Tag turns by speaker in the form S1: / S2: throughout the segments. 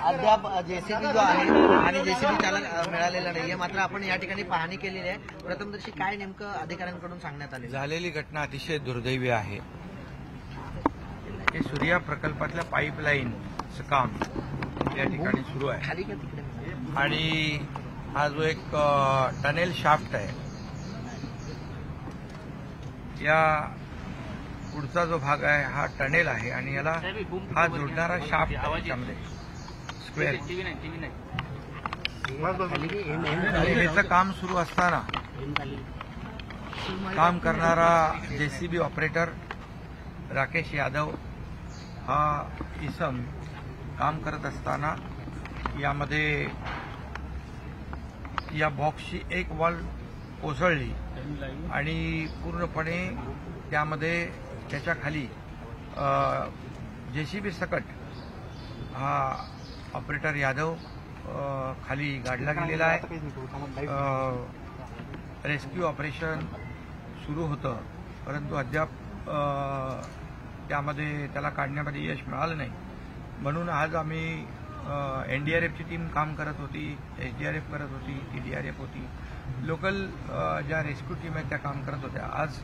S1: अद्याप जेसीबी जो आहे आणि जेसीबी चालक अ, मिळालेला नाहीये. मात्र आपण या ठिकाणी पाहणी केलेली आहे. प्रथमदर्शी काय नेमकं अधिकाऱ्यांकडून सांगण्यात आले
S2: झालेली घटना अतिशय दुर्दैवी आहे. हे सूर्या प्रकल्पातल्या पाईपलाईनचं काम या ठिकाणी सुरू आहे.
S1: खाली का तिकडे?
S2: आणि हा जो एक टनेल शाफ्ट आहे या पुढचा जो भाग आहे हा टनेल आहे आणि याला हा जोडणारा शाफ्ट आहे त्याच्यामध्ये स्क्वेअर आणि काम सुरू असताना काम करणारा जेसीबी ऑपरेटर राकेश यादव हा इसम काम करत असताना यामध्ये या बॉक्सची एक वॉल कोसळली आणि पूर्णपणे त्यामध्ये त्याच्याखाली जेसीबी सकट हा ऑपरेटर यादव खाली गाडला गेलेला आहे. रेस्क्यू ऑपरेशन सुरू होतं. परंतु अद्याप त्यामध्ये त्याला काढण्यामध्ये यश मिळालं नाही. म्हणून आज आम्ही एनडीआरएफची टीम काम करत होती एसडीआरएफ करत होती टीडीआरएफ होती. लोकल ज्या रेस्क्यू टीम आहेत त्या काम करत होत्या. आज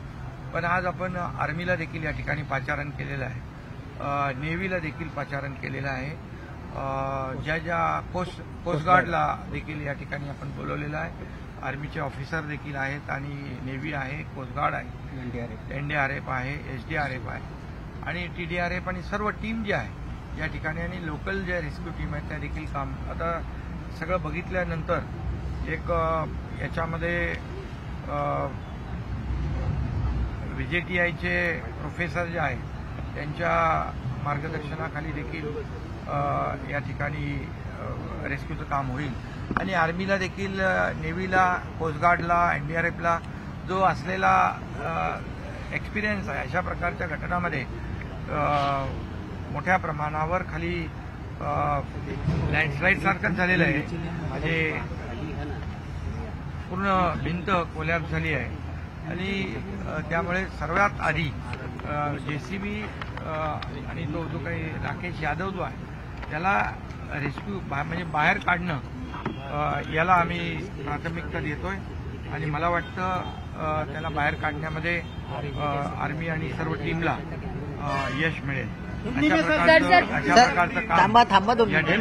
S2: पण आज आपण आर्मीला देखील या ठिकाणी पाचारण केलेलं आहे. नेव्हीला देखील पाचारण केलेलं आहे. ज्या ज्या कोस्ट कोस्टगार्डला देखील या ठिकाणी आपण बोलवलेलं आहे. आर्मीचे ऑफिसर देखील आहेत आणि नेव्ही आहे कोस्टगार्ड आहे. एनडीआरएफ आहे एसडीआरएफ आहे. आणि टीडीआरएफ आणि सर्व टीम जी आहे या ठिकाणी आणि लोकल ज्या रेस्क्यू टीम आहेत त्या देखील काम आता सगळं बघितल्यानंतर एक याच्यामध्ये व्हीजेटीआयचे प्रोफेसर जे आहेत त्यांच्या मार्गदर्शनाखाली देखील या ठिकाणी रेस्क्यूचं काम होईल. आणि आर्मीला देखील नेव्हीला कोस्टगार्डला एफला जो असलेला एक्सपिरियन्स आहे अशा प्रकारच्या घटनामध्ये मोठ्या प्रमाणावर खाली लँडस्लाईडसारखंच झालेलं आहे. म्हणजे पूर्ण भिंत कोलॅप झाली आहे. आणि त्यामुळे सर्वात आधी जे सी बी आणि तो जो काही राकेश यादव जो आहे त्याला रेस्क्यू म्हणजे बाहेर काढणं याला आम्ही प्राथमिकता देतोय. आणि मला वाटतं त्याला बाहेर काढण्यामध्ये आर्मी आणि सर्व टीमला यश मिळेल.
S1: थांबा थांबा.
S2: ठिकाणी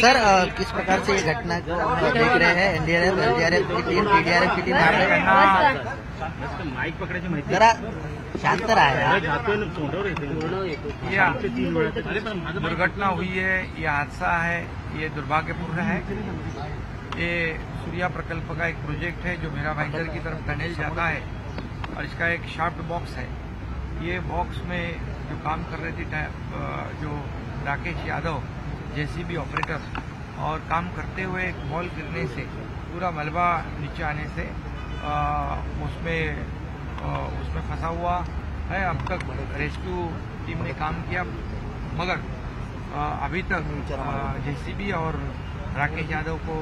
S1: सर किस प्रकार से ये घटना को देख रहे हैं? एनडीआरएफ एसडीआरएफ की टीम टीडीआरएफ की टीम जरा शांत रहा
S2: दुर्घटना हुई है ये हादसा है ये दुर्भाग्यपूर्ण है। ये सूर्या प्रकल्प का एक प्रोजेक्ट है जो मेरा भाईचर की तरफ़ टनल जाता है और इसका एक शाफ्ट बॉक्स है। ये बॉक्स में जो काम कर रहे थे जो राकेश यादव जेसीबी ऑपरेटर और काम करते हुए एक बॉल गिरने से पूरा मलबा नीचे आने से उसमें उसमें फंसा हुआ है। अब तक रेस्क्यू टीम ने काम किया, मगर अभी तक जेसीबी और राकेश यादव को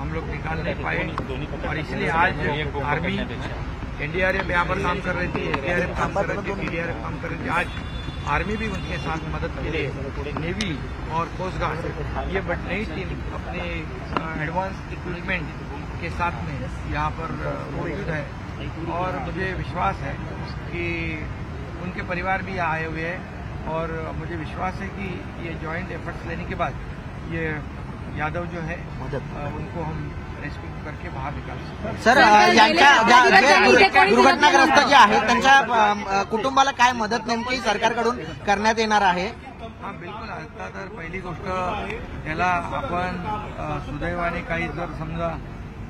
S2: हम लोग निकाल नहीं पाए। और इसलिए आज आर्मी एनडीआरएफ यहाँ पर काम कर रही थी, एनडीआरएफ काम कर रही थी, पीडीआरएफ काम कर रही थी। आज आर्मी भी उनके साथ मदद के लिए नेवी और कोस्ट गार्ड, ये बट नई टीम अपने एडवांस इक्विपमेंट के साथ में यहाँ पर मौजूद है। और मुझे विश्वास है कि उनके परिवार भी यहाँ आए हुए हैं और मुझे विश्वास है कि ये जॉइंट एफर्ट्स लेने के बाद ये यादव जो है उनको हम रेस्क्यू करके बाहर निकाल सकते
S1: सर यांच्या ज्या- दुर्घटनाग्रस्त जे आहेत त्यांच्या कुटुंबाला काय मदत नेमकी सरकारकडून करण्यात येणार आहे?
S2: हा बिलकुल. आता तर पहिली गोष्ट त्याला आपण सुदैवाने काही जर समजा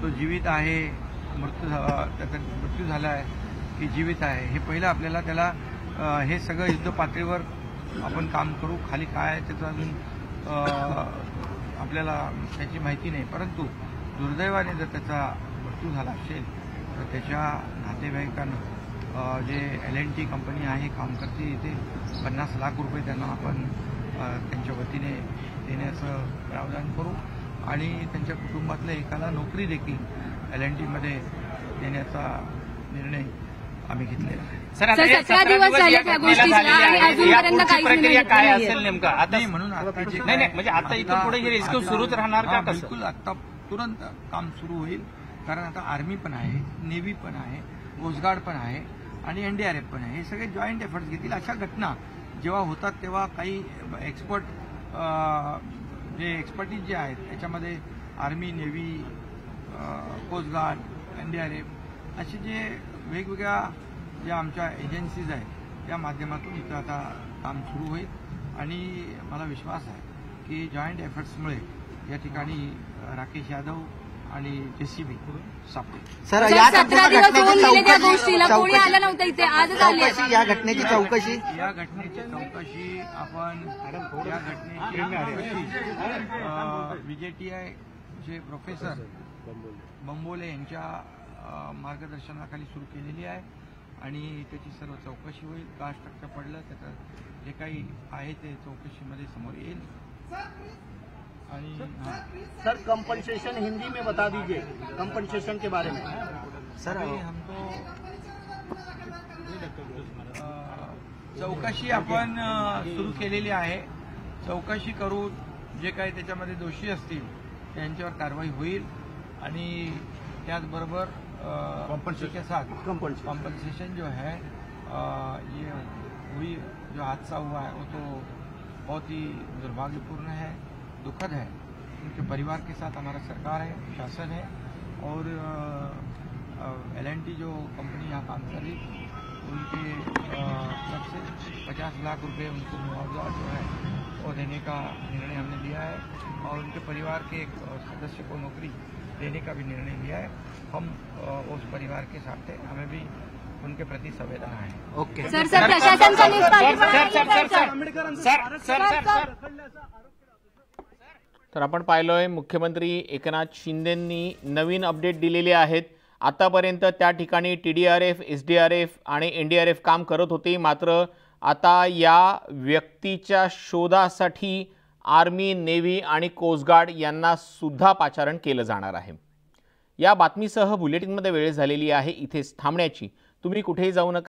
S2: तो जीवित आहे मृत्यू झा- त्याचा मृत्यू झाला आहे की जीवित आहे हे पहिलं आपल्याला त्याला हे सगळं युद्ध पातळीवर आपण काम करू खाली काय आहे त्याचं अजून आपल्याला त्याची माहिती नाही. परंतु दुर्दैवाने जर त्याचा मृत्यू झाला असेल तर त्याच्या नातेवाईकांना J L N T company आहे काम करते इथे पन्नास लाख रुपये त्यांना आपण त्यांच्या वतीने देण्याचं प्रावधान करू. आणि त्यांच्या कुटुंबातल्या एकाला नोकरी देखील एल एन टीमध्ये देण्याचा निर्णय आम्ही घेतलेला आहे
S3: सर
S4: सतरा दिवस झाले त्या. अजूनपर्यंत
S3: प्रक्रिया काय. असेल नेमकं आता
S2: नाही म्हणून आता जे
S3: नाही, नाही, म्हणजे आता इथून पुढे हे rescue सुरूच राहणार का
S2: हा,
S3: कसं?
S2: बिलकुल आता तुरंत काम सुरू होईल कारण आता आर्मी पण आहे नेव्ही पण आहे कोस्टगार्ड पण आहे आणि एनडीआरएफ पण आहे हे सगळे जॉईंट एफर्ट्स घेतील अशा घटना जेव्हा होतात तेव्हा काही एक्सपर्ट जे एक्सपर्टीज जे आहेत त्याच्यामध्ये आर्मी नेव्ही कोस्टगार्ड एनडीआरएफ असे जे वेगवेगळ्या ज्या आमच्या एजन्सीज आहेत त्या माध्यमातून इथं आता काम सुरू होईल. आणि मला विश्वास आहे की जॉईंट एफर्ट्समुळे या ठिकाणी राकेश यादव आणि जेसीबी सापडेल.
S1: सर या घटनेची चौकशी
S2: या घटनेची चौकशी आपण या घटनेची विजेटीआय चे प्रोफेसर बंबोले यांच्या मार्गदर्शनाखाली सुरू केलेली आहे आणि त्याची सर्व चौकशी होईल. का स्ट्रक्चर पडलं त्याचं जे काही आहे ते चौकशीमध्ये समोर येईल. आणि हां.
S5: सर कंपनसेशन हिंदी में बता दीजिए. कंपनसेशन के बारे में.
S1: सर
S2: हमको चौकशी आपण सुरू केलेली आहे. चौकशी करू जे काही त्याच्यामध्ये दोषी असतील त्यांच्यावर कारवाई होईल आणि त्याचबरोबर के साथ. कॉम्पनसेशन जो है ये हुई जो हादसा हुआ है वो तो बहुत ही दुर्भाग्यपूर्ण है दुखद है उनके परिवार के साथ हमारा सरकार है शासन है और एल एन टी जो कंपनी यहाँ काम कर रही उनके तरफ़ से पचास लाख रुपए उनको मुआवजा जो है वो देने का निर्णय हमने लिया है और उनके परिवार के एक सदस्य को नौकरी देने का भी निर्णय लिया है। हम उस परिवार के साथ हैं। हमें भी उनके प्रति संवेदना है।
S1: ओके।
S4: सर सर प्रशासनचा निष्पादन
S3: sir sir sir sir sir sir sir.
S6: तर आपण पाहिलोय मुख्यमंत्री एकनाथ शिंदेंनी नवीन अपडेट दिलेले आहेत. आतापर्यंत त्या ठिकाणी T D R F S D R F आणि एन डी आर एफ काम करत होते. मात्र आता या व्यक्तीच्या शोधासाठी आर्मी नेव्ही आणि कोस्टगार्ड यांना सुद्धा पाचारण केलं जाणार आहे. या बातमीसह बुलेटिनमध्ये वेळ झालेली आहे. इथेच थांबण्याची. तुम्ही कुठेही जाऊ नका.